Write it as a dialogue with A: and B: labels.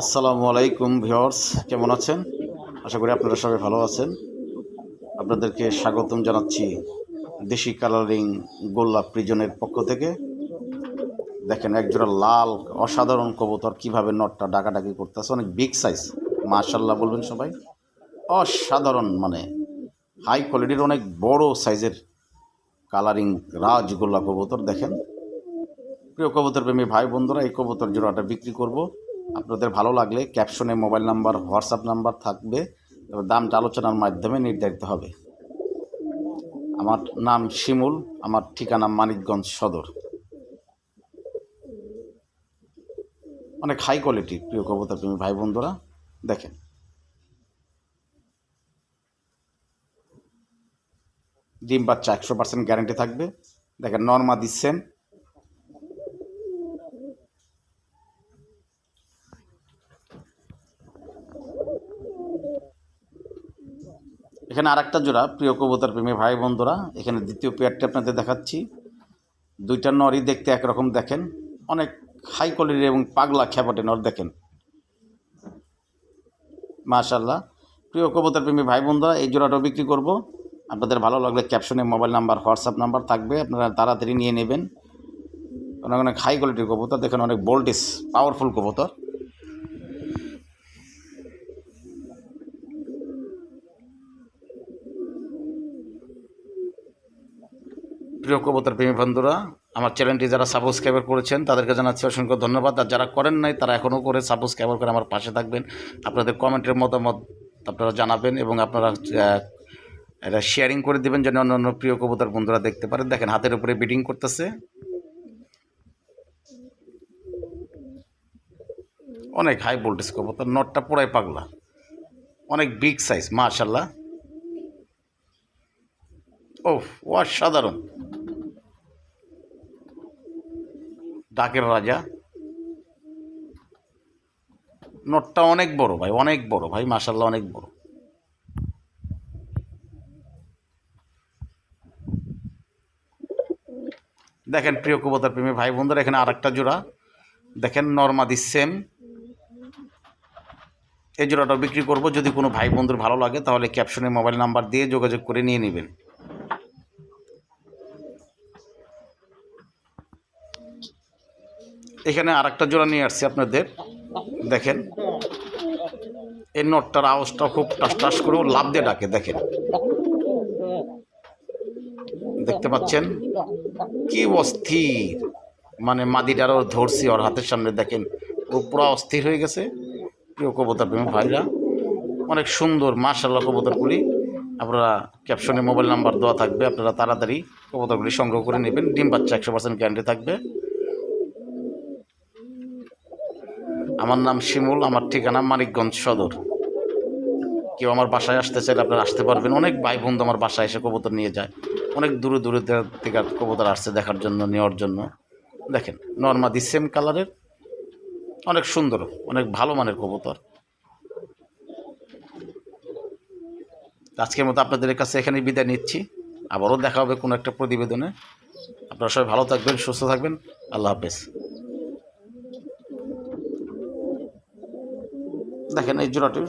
A: আসসালামু আলাইকুম ভিওর্স কেমন আছেন? আশা করি আপনারা সবাই ভালো আছেন। আপনাদেরকে স্বাগতম জানাচ্ছি দেশি কালারিং গোল্লা প্রিজনের পক্ষ থেকে। দেখেন একজোড়া লাল, অসাধারণ কবুতর, কীভাবে নটটা ডাকাডাকি করতেছে, অনেক বিগ সাইজ। মাশাল্লাহ বলবেন সবাই। অসাধারণ মানে হাই কোয়ালিটির অনেক বড় সাইজের কালারিং রাজগোল্লা কবুতর, দেখেন। প্রিয় কবুতর প্রেমী ভাই বন্ধুরা, এই কবুতর জোড়াটা বিক্রি করব। আপনাদের ভালো লাগলে ক্যাপশনে মোবাইল নাম্বার হোয়াটসঅ্যাপ নাম্বার থাকবে। দামটা আলোচনার মাধ্যমে নির্ধারিত হবে। আমার নাম শিমুল, আমার ঠিকানা মানিকগঞ্জ সদর। অনেক হাই কোয়ালিটি প্রিয় কবুতর প্রেমী ভাই বন্ধুরা, দেখেন। ডিম বাচ্চা একশো পার্সেন্ট গ্যারেন্টি থাকবে। দেখেন নর্মা দিচ্ছেন এখানে আরেকটা জোড়া, প্রিয় কবুতর প্রেমী ভাই বন্ধুরা, এখানে দ্বিতীয় পেয়ারটি আপনাদের দেখাচ্ছি। দুইটা নরই দেখতে একরকম দেখেন, অনেক হাই কোয়ালিটির এবং পাগলা খ্যাপাটে নর দেখেন। মাশাল্লাহ প্রিয় কবুতর প্রেমী ভাই বন্ধুরা, এই জোড়াটাও বিক্রি করব। আপনাদের ভালো লাগলে ক্যাপশনে মোবাইল নাম্বার হোয়াটসঅ্যাপ নাম্বার থাকবে, আপনারা তাড়াতাড়ি নিয়ে নেবেন। অনেক অনেক হাই কোয়ালিটির কবুতর, দেখেন অনেক বোল্টেজ পাওয়ারফুল কবুতর। প্রিয় কবুতর প্রেমী বন্ধুরা, আমার চ্যানেলটি যারা সাবস্ক্রাইবার করেছেন, তাদেরকে জানাচ্ছি অসংখ্য ধন্যবাদ। আর যারা করেন নাই, তারা এখনও করে সাবস্ক্রাইবার করে আমার পাশে থাকবেন। আপনাদের কমেন্টের মতামত আপনারা জানাবেন এবং আপনারা এটা শেয়ারিং করে দেবেন যেন অন্য অন্য প্রিয় কবুতর বন্ধুরা দেখতে পারেন দেখেন, হাতের উপরে বিডিং করতেছে। অনেক হাই ভোল্টেজ কবুতর, নটটা পুরাই পাগলা। অনেক বিগ সাইজ মাশাল্লাহ ও অসাধারণ। ডাকের রাজা। নটটা অনেক বড় ভাই, অনেক বড় ভাই মাশাল্লাহ অনেক বড়। দেখেন প্রিয় কবতার প্রেমী ভাই বন্ধুরা, এখানে আরেকটা জোড়া। দেখেন নর্মাদি সেম। এই জোড়াটা বিক্রি করব। যদি কোনো ভাই বন্ধুর ভালো লাগে তাহলে ক্যাপশনে মোবাইল নাম্বার দিয়ে যোগাযোগ করে নিয়ে নেবেন। এখানে আরেকটা জোড়া নিয়ে আসছি আপনাদের। দেখেন। এই নটটার আওয়াজটা খুব টাস টাস করেও লাভ দিয়ে ডাকে, দেখেন। দেখতে পাচ্ছেন? কি অস্থির। মানে মাদিটারও ধরছি ওর হাতের সামনে, দেখেন। ও পুরো অস্থির হয়ে গেছে। প্রিয় কবুতর প্রেমী ভাইরা, অনেক সুন্দর মাশাল্লাহ কবুতরগুলি। আপনারা ক্যাপশনে মোবাইল নাম্বার দেওয়া থাকবে, আপনারা তাড়াতাড়ি কবুতরগুলি সংগ্রহ করে নেবেন। ডিম বাচ্চা একশো পার্সেন্ট গ্যারান্টি থাকবে। আমার নাম শিমুল, আমার ঠিকানা মানিকগঞ্জ সদর। কেউ আমার বাসায় আসতে চাইলে আপনারা আসতে পারবেন। অনেক ভাই বন্ধু আমার বাসায় এসে কবুতর নিয়ে যায়। অনেক দূরে দূরে থেকে কবুতর আসছে দেখার জন্য, নেওয়ার জন্য। দেখেন নর্মাদি সেম কালারের অনেক সুন্দর, অনেক ভালো মানের কবুতর। আজকের মতো আপনাদের কাছে এখানে বিদায় নিচ্ছি। আবারও দেখা হবে কোনো একটা প্রতিবেদনে। আপনারা সবাই ভালো থাকবেন, সুস্থ থাকবেন। আল্লাহ হাফেজ। দেখেন এই জোড়াটির।